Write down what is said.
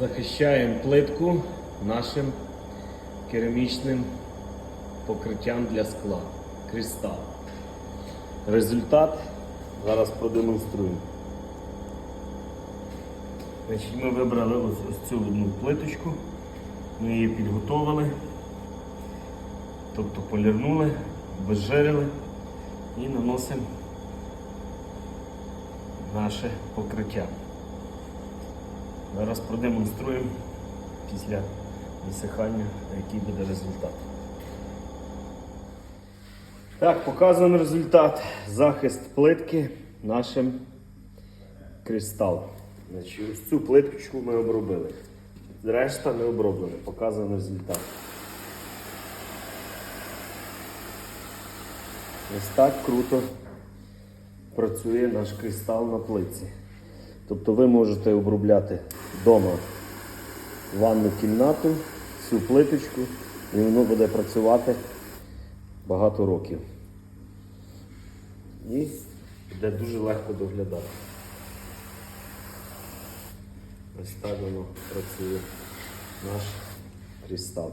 Захищаємо плитку нашим керамічним покриттям для скла. Кристал. Результат зараз продемонструємо. Значить, ми вибрали ось, ось цю одну плиточку, ми її підготовили, тобто полірнули, обезжирили і наносимо наше покриття. Зараз продемонструємо після висихання, який буде результат. Так, показуємо результат. Захист плитки нашим кристал. Значить, ось цю плиточку ми обробили. Решта не оброблена. Показуємо результат. Ось так круто працює наш кристал на плитці. Тобто ви можете обробляти вдома ванну кімнату, цю плиточку, і воно буде працювати багато років. І буде дуже легко доглядати. Ось так воно працює наш кристал.